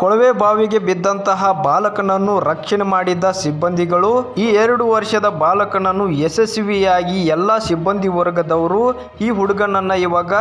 ಕೊಳವೆ ಬಾವಿಗೆ ಬಿದ್ದಂತಹ ಬಾಲಕನನ್ನು ರಕ್ಷಣೆ ಮಾಡಿದ್ದ ಸಿಬ್ಬಂದಿಗಳು, ಈ ಎರಡು ವರ್ಷದ ಬಾಲಕನನ್ನು ಯಶಸ್ವಿಯಾಗಿ ಎಲ್ಲ ಸಿಬ್ಬಂದಿ ವರ್ಗದವರು, ಈ ಹುಡುಗನನ್ನ ಇವಾಗ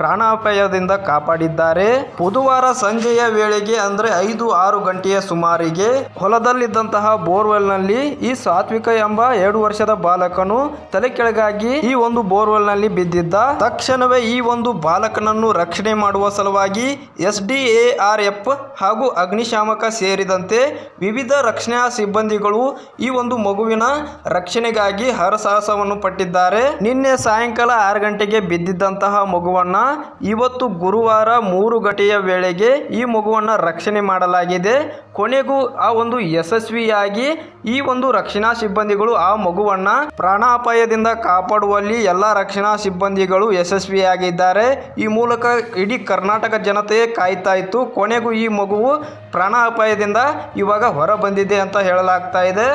ಪ್ರಾಣಾಪಾಯದಿಂದ ಕಾಪಾಡಿದ್ದಾರೆ. ಬುಧವಾರ ಸಂಜೆಯ ವೇಳೆಗೆ ಅಂದ್ರೆ ಐದು ಆರು ಗಂಟೆಯ ಸುಮಾರಿಗೆ ಹೊಲದಲ್ಲಿದ್ದಂತಹ ಬೋರ್ವೆಲ್ನಲ್ಲಿ ಈ ಸಾತ್ವಿಕ ಎಂಬ ಎರಡು ವರ್ಷದ ಬಾಲಕನು ತಲೆ ಕೆಳಗಾಗಿ ಈ ಒಂದು ಬೋರ್ವೆಲ್ನಲ್ಲಿ ಬಿದ್ದಿದ್ದ. ತಕ್ಷಣವೇ ಈ ಒಂದು ಬಾಲಕನನ್ನು ರಕ್ಷಣೆ ಮಾಡುವ ಸಲುವಾಗಿ S D A R F ಹಾಗೂ ಅಗ್ನಿಶಾಮಕ ಸೇರಿದಂತೆ ವಿವಿಧ ರಕ್ಷಣಾ ಸಿಬ್ಬಂದಿಗಳು ಈ ಒಂದು ಮಗುವಿನ ರಕ್ಷಣೆಗಾಗಿ ಹರಸಾಹಸವನ್ನು ಪಟ್ಟಿದ್ದಾರೆ. ನಿನ್ನೆ ಸಾಯಂಕಾಲ ಆರು ಗಂಟೆಗೆ ಬಿದ್ದಿದ್ದಂತಹ ಮಗುವನ್ನ ಇವತ್ತು ಗುರುವಾರ ಮೂರು ಗಂಟೆಯ ವೇಳೆಗೆ ಈ ಮಗುವನ್ನ ರಕ್ಷಣೆ ಮಾಡಲಾಗಿದೆ. ಕೊನೆಗೂ ಆ ಒಂದು ಯಶಸ್ವಿಯಾಗಿ ಈ ಒಂದು ರಕ್ಷಣಾ ಸಿಬ್ಬಂದಿಗಳು ಆ ಮಗುವನ್ನ ಪ್ರಾಣಾಪಾಯದಿಂದ ಕಾಪಾಡುವಲ್ಲಿ ಎಲ್ಲ ರಕ್ಷಣಾ ಸಿಬ್ಬಂದಿಗಳು ಯಶಸ್ವಿಯಾಗಿದ್ದಾರೆ. ಈ ಮೂಲಕ ಇಡೀ ಕರ್ನಾಟಕ ಜನತೆಯೇ ಕಾಯ್ತಾ ಇತ್ತು. ಕೊನೆಗೂ ಈ ಮಗುವು ಪ್ರಾಣಾಪಾಯದಿಂದ ಇವಾಗ ಹೊರ ಬಂದಿದೆ ಅಂತ ಹೇಳಲಾಗ್ತಾ ಇದೆ.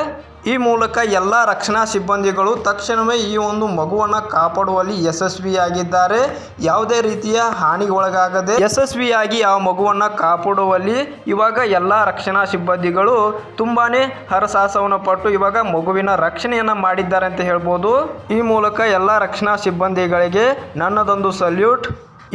ಈ ಮೂಲಕ ಎಲ್ಲ ರಕ್ಷಣಾ ಸಿಬ್ಬಂದಿಗಳು ತಕ್ಷಣವೇ ಈ ಒಂದು ಮಗುವನ್ನು ಕಾಪಾಡುವಲ್ಲಿ ಯಶಸ್ವಿಯಾಗಿದ್ದಾರೆ. ಯಾವುದೇ ರೀತಿಯ ಹಾನಿಗೊಳಗಾಗದೆ ಯಶಸ್ವಿಯಾಗಿ ಆ ಮಗುವನ್ನು ಕಾಪಾಡುವಲ್ಲಿ ಇವಾಗ ಎಲ್ಲ ರಕ್ಷಣಾ ಸಿಬ್ಬಂದಿಗಳು ತುಂಬಾ ಹರಸಾಹಸವನ್ನು ಪಟ್ಟು ಇವಾಗ ಮಗುವಿನ ರಕ್ಷಣೆಯನ್ನು ಮಾಡಿದ್ದಾರೆ ಅಂತ ಹೇಳ್ಬೋದು. ಈ ಮೂಲಕ ಎಲ್ಲ ರಕ್ಷಣಾ ಸಿಬ್ಬಂದಿಗಳಿಗೆ ನನ್ನದೊಂದು ಸಲ್ಯೂಟ್.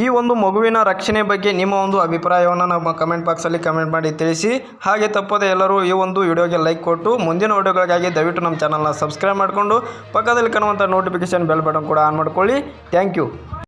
ಈ ಒಂದು ಮಗುವಿನ ರಕ್ಷಣೆ ಬಗ್ಗೆ ನಿಮ್ಮ ಒಂದು ಅಭಿಪ್ರಾಯವನ್ನು ನಮ್ಮ ಕಮೆಂಟ್ ಬಾಕ್ಸಲ್ಲಿ ಕಮೆಂಟ್ ಮಾಡಿ ತಿಳಿಸಿ. ಹಾಗೆ ತಪ್ಪದೆ ಎಲ್ಲರೂ ಈ ಒಂದು ವಿಡಿಯೋಗೆ ಲೈಕ್ ಕೊಟ್ಟು ಮುಂದಿನ ವಿಡಿಯೋಗಳಿಗಾಗಿ ದಯವಿಟ್ಟು ನಮ್ಮ ಚಾನಲ್ನ ಸಬ್ಸ್ಕ್ರೈಬ್ ಮಾಡಿಕೊಂಡು ಪಕ್ಕದಲ್ಲಿ ಕಾಣುವಂಥ ನೋಟಿಫಿಕೇಷನ್ ಬೆಲ್ ಬಟನ್ ಕೂಡ ಆನ್ ಮಾಡ್ಕೊಳ್ಳಿ. Thank you